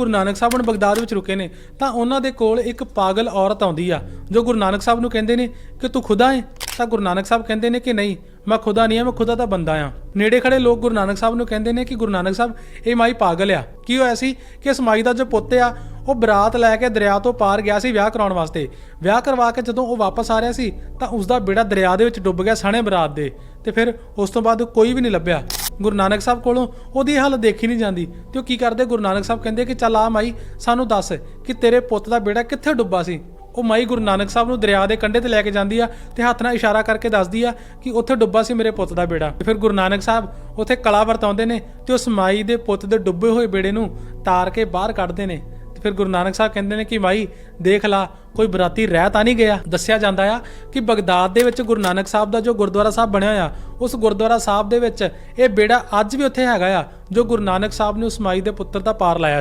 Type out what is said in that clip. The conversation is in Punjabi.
ਗੁਰੂ ਨਾਨਕ ਸਾਹਿਬ ਹੁਣ ਬਗਦਾਦ ਵਿੱਚ ਰੁਕੇ ਨੇ, ਤਾਂ ਉਹਨਾਂ ਦੇ ਕੋਲ ਇੱਕ ਪਾਗਲ ਔਰਤ ਆਉਂਦੀ ਆ, ਜੋ ਗੁਰੂ ਨਾਨਕ ਸਾਹਿਬ ਨੂੰ ਕਹਿੰਦੇ ਨੇ ਕਿ ਤੂੰ ਖੁਦਾ ਹੈ ਤਾਂ ਗੁਰੂ ਨਾਨਕ ਸਾਹਿਬ ਕਹਿੰਦੇ ਨੇ ਕਿ ਨਹੀਂ, ਮੈਂ ਖੁਦਾ ਨਹੀਂ ਆ, ਮੈਂ ਖੁਦਾ ਦਾ ਬੰਦਾ ਆ। ਨੇੜੇ ਖੜੇ ਲੋਕ ਗੁਰੂ ਨਾਨਕ ਸਾਹਿਬ ਨੂੰ ਕਹਿੰਦੇ ਨੇ ਕਿ ਗੁਰੂ ਨਾਨਕ ਸਾਹਿਬ, ਇਹ ਮਾਈ ਪਾਗਲ ਆ। ਕੀ ਹੋਇਆ ਸੀ ਕਿ ਇਸ ਮਾਈ ਦਾ ਜੋ ਪੁੱਤ ਆ ਉਹ ਬਰਾਤ ਲੈ ਕੇ ਦਰਿਆ ਤੋਂ ਪਾਰ ਗਿਆ ਸੀ ਵਿਆਹ ਕਰਾਉਣ ਵਾਸਤੇ। ਵਿਆਹ ਕਰਵਾ ਕੇ ਜਦੋਂ ਉਹ ਵਾਪਸ ਆ ਰਿਹਾ ਸੀ, ਤਾਂ ਉਸ ਦਾ ਬੇੜਾ ਦਰਿਆ ਦੇ ਵਿੱਚ ਡੁੱਬ ਗਿਆ ਸਣੇ ਬਰਾਤ ਦੇ ਤੇ ਫਿਰ ਉਸ ਤੋਂ ਬਾਅਦ ਕੋਈ ਵੀ ਨਹੀਂ ਲੱਭਿਆ। ਗੁਰੂ ਨਾਨਕ ਸਾਹਿਬ ਕੋਲੋਂ ਉਹਦੀ ਹਾਲਤ ਦੇਖੀ ਨਹੀਂ ਜਾਂਦੀ ਤੇ ਉਹ ਕੀ ਕਰਦੇ? ਗੁਰੂ ਨਾਨਕ ਸਾਹਿਬ ਕਹਿੰਦੇ ਕਿ ਚੱਲ ਆ ਮਾਈ, ਸਾਨੂੰ ਦੱਸ ਕਿ ਤੇਰੇ ਪੁੱਤ ਦਾ ਬੇੜਾ ਕਿੱਥੇ ਡੁੱਬਾ ਸੀ? ਉਹ ਮਾਈ ਗੁਰੂ ਨਾਨਕ ਸਾਹਿਬ ਨੂੰ ਦਰਿਆ ਦੇ ਕੰਢੇ ਤੇ ਲੈ ਕੇ ਜਾਂਦੀ ਆ ਤੇ ਹੱਥ ਨਾਲ ਇਸ਼ਾਰਾ ਕਰਕੇ ਦੱਸਦੀ ਆ ਕਿ ਉੱਥੇ ਡੁੱਬਾ ਸੀ ਮੇਰੇ ਪੁੱਤ ਦਾ ਬੇੜਾ। ਤੇ ਫਿਰ ਗੁਰੂ ਨਾਨਕ ਸਾਹਿਬ ਉੱਥੇ ਕਲਾ ਵਰਤਾਉਂਦੇ ਨੇ ਤੇ ਉਸ ਮਾਈ ਦੇ ਪੁੱਤ ਦੇ ਡੁੱਬੇ ਹੋਏ ਬੇੜੇ ਨੂੰ ਤਾਰ ਕੇ ਬਾਹਰ ਕੱਢਦੇ ਨੇ। ਤੇ ਫਿਰ ਗੁਰੂ ਨਾਨਕ ਸਾਹਿਬ ਕਹਿੰਦੇ ਨੇ ਕਿ ਮਾਈ ਦੇਖ ਲਾ, ਕੋਈ ਬਰਾਤੀ ਰਹਿ ਤਾਂ ਨਹੀਂ ਗਿਆ। ਦੱਸਿਆ ਜਾਂਦਾ ਆ ਕਿ ਬਗਦਾਦ ਦੇ ਵਿੱਚ ਗੁਰੂ ਨਾਨਕ ਸਾਹਿਬ ਦਾ ਜੋ ਗੁਰਦੁਆਰਾ ਸਾਹਿਬ ਬਣਿਆ ਹੋਇਆ, ਉਸ ਗੁਰਦੁਆਰਾ ਸਾਹਿਬ ਦੇ ਵਿੱਚ ਇਹ ਬੇੜਾ ਅੱਜ ਵੀ ਉੱਥੇ ਹੈਗਾ ਆ, ਜੋ ਗੁਰੂ ਨਾਨਕ ਸਾਹਿਬ ਨੇ ਉਸ ਮਾਈ ਦੇ ਪੁੱਤਰ ਦਾ ਪਾਰ ਲਾਇਆ ਸੀ।